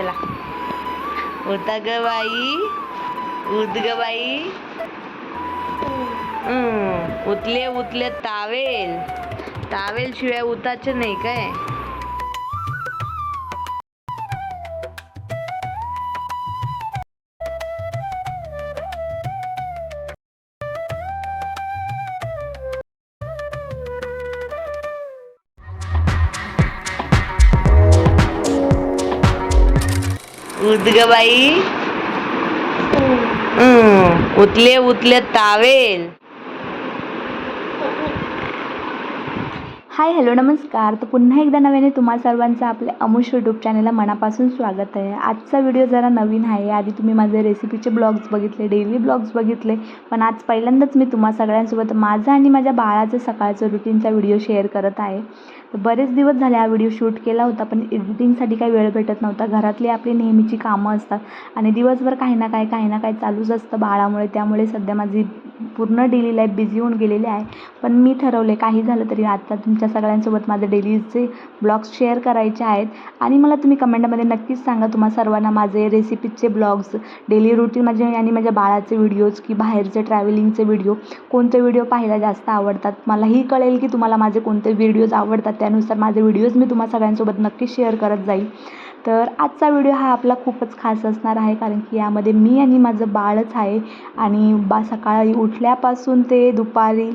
चला. उता ग बाई. उद ग बाई. उतले उतले तावेल. तावेल शिवाय उताचे नाही काय? उद ग बाई. हम्म, उतले उतले तावेल. हाय हॅलो नमस्कार. तर पुन्हा एकदा नव्याने तुम्हा सर्वांचं आपल्या अमुष यूट्यूब चॅनलला मनापासून स्वागत आहे. आजचा व्हिडिओ जरा नवीन आहे. आधी तुम्ही माझे रेसिपीचे ब्लॉग्स बघितले डेली ब्लॉग्स बघितले. पण आज पहिल्यांदाच मी तुम्हा सगळ्यांसोबत माझं आणि माझ्या बाळाचं सकाळचं रुटीनचा व्हिडिओ शेअर करत आहे. तर बरेच दिवस झाले हा व्हिडिओ शूट केला होता पण एडिटिंगसाठी काही वेळ भेटत नव्हता. घरातली आपली नेहमीची कामं असतात आणि दिवसभर काही ना काही काही ना काही चालूच असतं बाळामुळे. त्यामुळे सध्या माझी पूर्ण डेली लाईफ बिझी होऊन गेलेली आहे. पण मी ठरवले काही झालं तरी आता तुमच्या सगळ्यांसोबत माझे डेलीचे ब्लॉग्स शेअर करायचे आहेत. आणि मला तुम्ही कमेंटमध्ये नक्कीच सांगा तुम्हा सर्वांना माझे रेसिपीजचे ब्लॉग्स डेली रुटीन माझे आणि माझ्या बाळाचे व्हिडिओज की बाहेरचे ट्रॅव्हलिंगचे व्हिडिओ कोणते व्हिडिओ पाहायला जास्त आवडतात? मलाही कळेल की तुम्हाला माझे कोणते व्हिडिओज आवडतात. त्यानुसार माझे व्हिडिओज मी तुम्हा सगळ्यांसोबत नक्कीच शेअर करत जाईल तर आजचा व्हिडिओ हा आपला खूपच खास असणार आहे कारण की यामध्ये मी आणि माझं बाळच आहे आणि बा सकाळी उठ उठल्यापासून ते दुपारी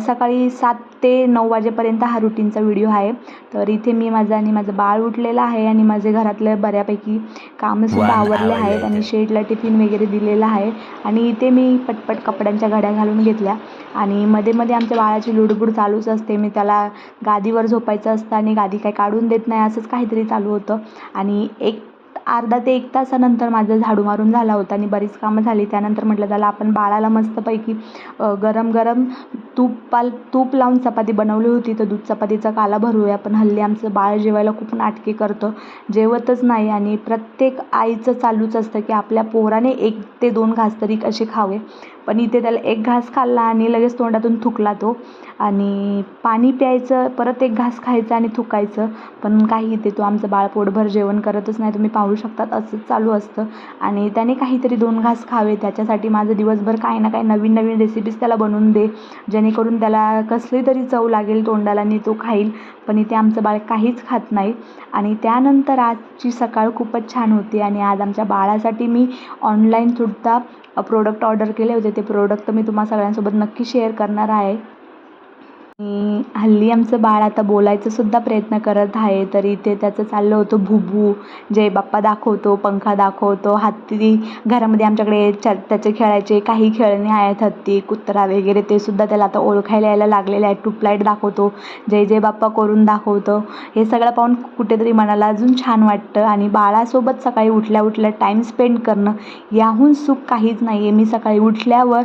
सकाळी सात ते नऊ वाजेपर्यंत हा रुटीनचा व्हिडिओ आहे. तर इथे मी माझं आणि माझं बाळ उठलेलं आहे आणि माझे घरातले बऱ्यापैकी कामंसुद्धा आवरले आहेत आणि. शेडला टिफिन वगैरे दिलेला आहे. आणि इथे मी पटपट कपड्यांच्या घड्या घालून घेतल्या. आणि मध्ये मध्ये आमच्या बाळाची लुडबुड चालूच असते. मी त्याला गादीवर झोपायचं असतं आणि गादी काही काढून देत नाही असंच काहीतरी चालू होतं. आणि एक अर्धा ते एक तासानंतर माझं झाडू मारून झाला होता आणि बरीच कामं झाली. त्यानंतर म्हटलं त्याला आपण बाळाला मस्तपैकी गरम गरम तूप पाल तूप लावून चपाती बनवली होती. तर दूध चपातीचा काला भरूया. पण हल्ली आमचं बाळ जेवायला खूप नाटके करतं. जेवतच नाही आणि प्रत्येक आईचं चालूच असतं की आपल्या पोराने एक ते दोन घास तरी कसे खावे. पण इथे त्याला एक घास खाल्ला आणि लगेच तोंडातून थुकला तो. आणि पाणी प्यायचं परत एक घास खायचं आणि थुकायचं. पण काही इथे तो आमचं बाळ पोटभर जेवण करतच नाही. तुम्ही पाहू शकतात असंच चालू असतं. आणि त्याने काहीतरी दोन घास खावे. त्याच्यासाठी माझं दिवसभर काही ना काही नवीन नवीन रेसिपीज त्याला बनवून दे. जेणेकरून त्याला कसली तरी चव लागेल तोंडाला आणि तो खाईल. पण इथे आमचं बाळ काहीच खात नाही. आणि त्यानंतर आजची सकाळ खूपच छान होती. आणि आज आमच्या बाळासाठी मी ऑनलाईन सुद्धा प्रोडक्ट ऑर्डर केले होते. ते प्रोडक्ट मी तुम्हा सगळ्यांसोबत नक्की शेअर करणार आहे. हल्ली आमचं बाळ आता बोलायचंसुद्धा प्रयत्न करत आहे तर इथे त्याचं चाललं होतं भुबू जय बाप्पा दाखवतो पंखा दाखवतो हत्ती घरामध्ये आमच्याकडे च त्याचे खेळायचे काही खेळणे आहेत हत्ती कुत्रा वगैरे ते सुद्धा त्याला आता ओळखायला यायला लागलेले आहे ट्यूबलाईट दाखवतो जय जय बाप्पा करून दाखवतो. हे सगळं पाहून कुठेतरी मनाला अजून छान वाटतं आणि बाळासोबत सकाळी उठल्या उठल्या टाईम स्पेंड करणं याहून सुख काहीच नाही आहे मी सकाळी उठल्यावर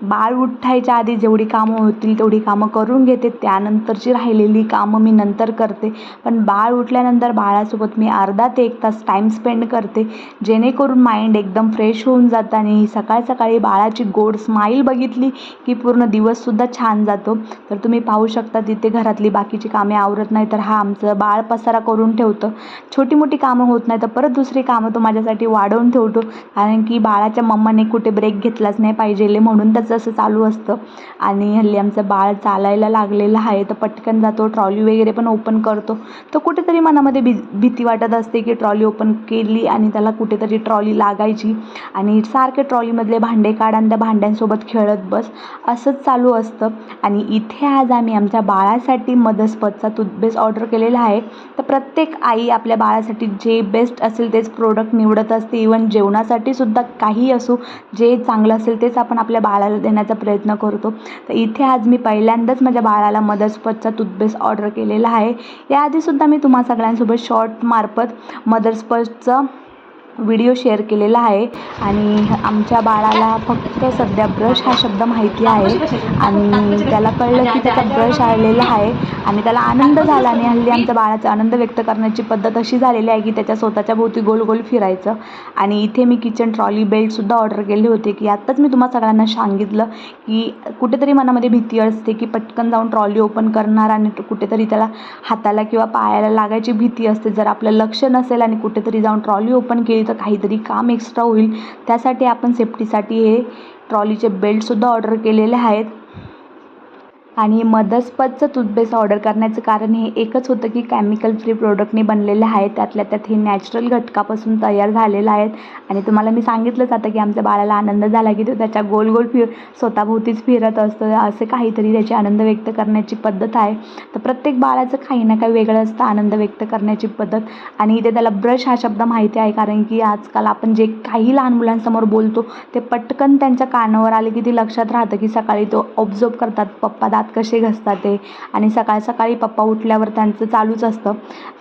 बाळ उठायच्या आधी जेवढी कामं होतील तेवढी कामं करून घेते. त्यानंतरची राहिलेली कामं मी नंतर करते. पण बाळ उठल्यानंतर बाळासोबत मी अर्धा ते एक तास टाईम स्पेंड करते. जेणेकरून माइंड एकदम फ्रेश होऊन जातं आणि सकाळ सकाळी बाळाची गोड स्माईल बघितली की पूर्ण दिवससुद्धा छान जातो. तर तुम्ही पाहू शकता तिथे घरातली बाकीची कामे आवरत नाही तर हा आमचं बाळ पसारा करून ठेवतं. छोटी मोठी कामं होत नाही तर परत दुसरी कामं तो माझ्यासाठी वाढवून ठेवतो. कारण की बाळाच्या मम्माने कुठे ब्रेक घेतलाच नाही पाहिजे म्हणून त्याचं असं चालू असतं. आणि हल्ली आमचं बाळ चालायला लागलेलं आहे तर पटकन जातो ट्रॉली वगैरे पण ओपन करतो. तर कुठेतरी मनामध्ये भी भीती वाटत असते की ट्रॉली ओपन केली आणि त्याला कुठेतरी ट्रॉली लागायची. आणि सारखे ट्रॉलीमधले भांडे काढ आणि त्या भांड्यांसोबत खेळत बस. असंच चालू असतं. आणि इथे आज आम्ही आमच्या बाळासाठी मदसपतचा टूथपेस्ट ऑर्डर केलेला आहे. तर प्रत्येक आई आपल्या बाळासाठी जे बेस्ट असेल तेच प्रोडक्ट निवडत असते. इवन जेवणासाठी सुद्धा काही असो जे चांगलं असेल तेच आपण आपल्या बाळाला देण्याचा प्रयत्न करतो. तर इथे आज मी पहिल्यांदाच माझ्या बाळाला मदरस्पचचा टूथपेस्ट ऑर्डर केलेला आहे. याआधीसुद्धा मी तुम्हा सगळ्यांसोबत शॉर्ट मार्फत मदरस्पचचं व्हिडिओ शेअर केलेला आहे आणि आमच्या बाळाला फक्त सध्या ब्रश हा शब्द माहिती आहे आणि त्याला कळलं की त्याचा ब्रश आलेला आहे आणि त्याला आनंद झाला आणि हल्ली आमच्या बाळाचा आनंद व्यक्त करण्याची पद्धत अशी झालेली आहे की त्याच्या स्वतःच्या भोवती गोल गोल फिरायचं. आणि इथे मी किचन ट्रॉली बेल्टसुद्धा ऑर्डर केले होते की आत्ताच मी तुम्हाला सगळ्यांना सांगितलं की कुठेतरी मनामध्ये भीती असते की पटकन जाऊन ट्रॉली ओपन करणार आणि कुठेतरी त्याला हाताला किंवा पायाला लागायची भीती असते. जर आपलं लक्ष नसेल आणि कुठेतरी जाऊन ट्रॉली ओपन केली तर काहीतरी काम एक्स्ट्रा होईल. त्यासाठी आपण सेफ्टीसाठी हे ट्रॉलीचे बेल्टसुद्धा ऑर्डर केलेले आहेत. आणि मदर्सपदचं टूथपेस्ट ऑर्डर करण्याचं कारण हे एकच होतं की केमिकल फ्री प्रोडक्टने बनलेले आहेत. त्यातल्या त्यात हे नॅचरल घटकापासून तयार झालेलं आहेत. आणि तुम्हाला मी सांगितलंच आता की आमच्या बाळाला आनंद झाला की तो त्याच्या गोल गोल फिर स्वतःभोवतीच फिरत असतं. असे काहीतरी त्याची आनंद व्यक्त करण्याची पद्धत आहे. तर प्रत्येक बाळाचं काही ना काही वेगळं असतं आनंद व्यक्त करण्याची पद्धत. आणि इथे त्याला ब्रश हा शब्द माहिती आहे कारण की आजकाल आपण जे काही लहान मुलांसमोर बोलतो ते पटकन त्यांच्या कानावर आले की ते लक्षात राहतं की सकाळी तो ऑब्झर्व करतात. पप्पा दात कसे घसतात ते? आणि सकाळ सकाळी पप्पा उठल्यावर त्यांचं चालूच असतं.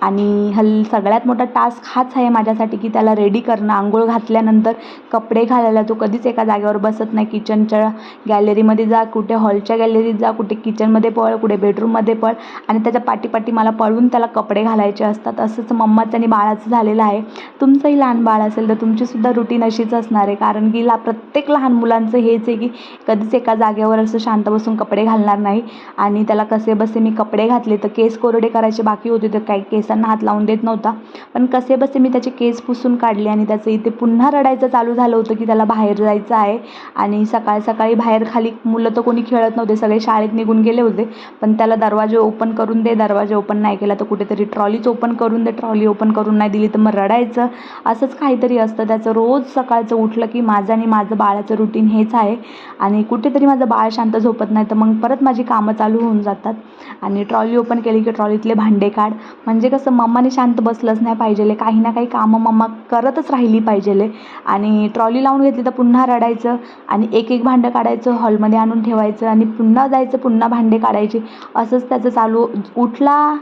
आणि हल् सगळ्यात मोठा टास्क हाच आहे माझ्यासाठी की त्याला रेडी करणं. आंघोळ घातल्यानंतर कपडे घालायला तो कधीच एका जागेवर बसत नाही. किचनच्या गॅलरीमध्ये जा कुठे हॉलच्या गॅलरीत जा कुठे किचनमध्ये पळ कुठे बेडरूममध्ये पळ. आणि त्याच्या पाठीपाठी मला पळून त्याला कपडे घालायचे असतात. असंच मम्माचं आणि बाळाचं झालेलं आहे. तुमचंही लहान बाळ असेल तर तुमचीसुद्धा रुटीन अशीच असणार आहे. कारण की ला प्रत्येक लहान मुलांचं हेच आहे की कधीच एका जागेवर असं शांत बसून कपडे घालणार नाही. आणि त्याला कसे बसे मी कपडे घातले तर केस कोरडे करायचे बाकी होते तर काही केसांना हात लावून देत नव्हता. पण कसे बसे मी त्याचे केस पुसून काढले आणि त्याचं इथे पुन्हा रडायचं चालू झालं होतं की त्याला बाहेर जायचं आहे. आणि सकाळ सकाळी बाहेर खाली मुलं तर कोणी खेळत नव्हते सगळे शाळेत निघून गेले होते. पण त्याला दरवाजे ओपन करून दे दरवाजे ओपन नाही केला तर कुठेतरी ट्रॉलीच ओपन करून दे ट्रॉली ओपन करून नाही दिली तर मग रडायचं. असंच काहीतरी असतं. त्याचं रोज सकाळचं उठलं की माझं आणि माझं बाळाचं रुटीन हेच आहे. आणि कुठेतरी माझं बाळ शांत झोपत नाही तर मग परत माझी कामं चालू होऊन जातात. आणि ट्रॉली ओपन केली की ट्रॉलीतले भांडे काढ. म्हणजे कसं मम्माने शांत बसलंच नाही पाहिजेले. काही ना काही कामं मम्मा करतच राहिली पाहिजेले. आणि ट्रॉली लावून घेतली तर पुन्हा रडायचं. आणि एक एक भांडं काढायचं हॉलमध्ये आणून ठेवायचं. आणि पुन्हा जायचं पुन्हा भांडे काढायचे. असंच त्याचं चालू उठला.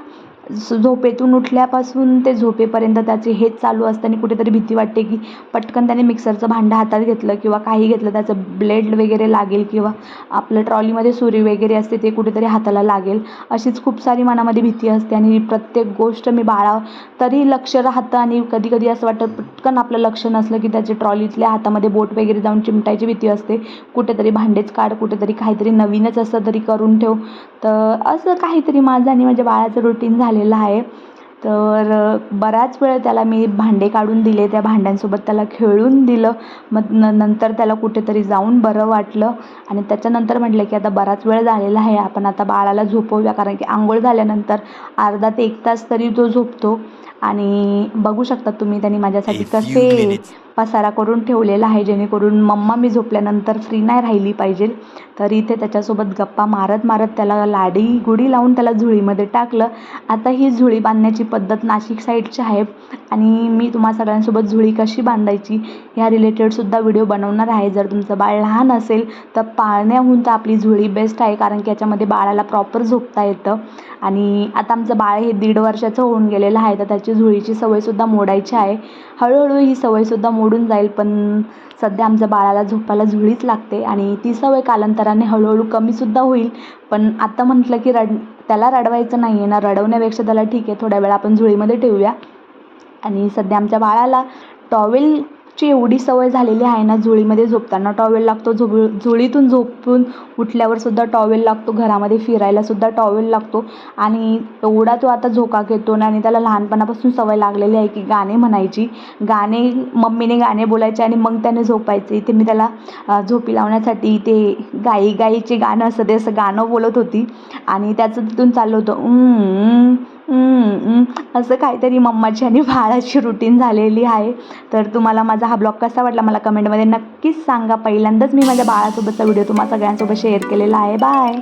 झोपेतून उठल्यापासून ते झोपेपर्यंत त्याचे हेच चालू असतं आणि कुठेतरी भीती वाटते की पटकन त्याने मिक्सरचं भांडं हातात घेतलं किंवा काही घेतलं त्याचं ब्लेड वगैरे लागेल किंवा आपलं ट्रॉलीमध्ये सुरी वगैरे असते ते कुठेतरी हाताला लागेल. अशीच खूप सारी मनामध्ये भीती असते आणि प्रत्येक गोष्ट मी बाळा तरी लक्ष राहतं आणि कधी कधी असं वाटतं पटकन आपलं लक्ष नसलं की त्याचे ट्रॉलीतल्या हातामध्ये बोट वगैरे जाऊन चिमटायची भीती असते. कुठेतरी भांडेच काढ कुठेतरी काहीतरी नवीनच असं तरी करून ठेव. तर असं काहीतरी माझं आणि माझ्या बाळाचं रुटीन झालेलं आहे. तर बराच वेळ त्याला मी भांडे काढून दिले त्या भांड्यांसोबत त्याला खेळून दिलं. मग न नंतर त्याला कुठेतरी जाऊन बरं वाटलं. आणि त्याच्यानंतर म्हटलं की आता बराच वेळ झालेला आहे. आपण आता बाळाला झोपवूया कारण की आंघोळ झाल्यानंतर अर्धा ते एक तास तरी तो झोपतो. आणि बघू शकता तुम्ही त्यांनी माझ्यासाठी कसे. पसारा करून ठेवलेला आहे जेणेकरून मम्मा मी झोपल्यानंतर फ्री नाही राहिली पाहिजे. तर इथे त्याच्यासोबत गप्पा मारत मारत त्याला लाडी गुडी लावून त्याला झुळीमध्ये टाकलं. आता ही झुळी बांधण्याची पद्धत नाशिक साईडची आहे आणि मी तुम्हा सगळ्यांसोबत झुळी कशी बांधायची ह्या रिलेटेडसुद्धा व्हिडिओ बनवणार आहे. जर तुमचं बाळ लहान असेल तर पाळण्याहून तर आपली झुळी बेस्ट आहे कारण की याच्यामध्ये बाळाला प्रॉपर झोपता येतं. आणि आता आमचं बाळ हे दीड वर्षाचं होऊन गेलेलं आहे तर त्याची झुळीची सवयसुद्धा मोडायची आहे. हळूहळू ही सवयसुद्धा मोडून जाईल पण सध्या आमच्या बाळाला झोपायला झुळीच लागते आणि ती सवय कालांतराने हळूहळू कमीसुद्धा होईल. पण आत्ता म्हटलं की रड त्याला रडवायचं नाही आहे ना रडवण्यापेक्षा त्याला ठीक आहे थोड्या वेळा आपण झुळीमध्ये ठेवूया. आणि सध्या आमच्या बाळाला टॉवेल ची एवढी सवय झालेली आहे ना झुळीमध्ये झोपताना. टॉवेल लागतो झोप झुळीतून झोपून उठल्यावर सुद्धा टॉवेल लागतो घरामध्ये फिरायला सुद्धा टॉवेल लागतो. आणि एवढा तो आता झोका घेतो ना आणि त्याला लहानपणापासून सवय लागलेली आहे की गाणे म्हणायची. गाणे मम्मीने गाणे बोलायचे आणि मग त्याने झोपायचे. ते मी त्याला झोपी लावण्यासाठी ते गाई गाईचे गाणं असं ते असं गाणं बोलत होती. आणि त्याचं तिथून चाललं होतं असं काहीतरी मम्माची आणि बाळाची रुटीन झालेली आहे. तर तुम्हाला माझा हा ब्लॉग कसा वाटला मला कमेंटमध्ये नक्कीच सांगा. पहिल्यांदाच मी माझ्या बाळासोबतचा व्हिडिओ तुम्हाला सगळ्यांसोबत शेअर केलेला आहे. बाय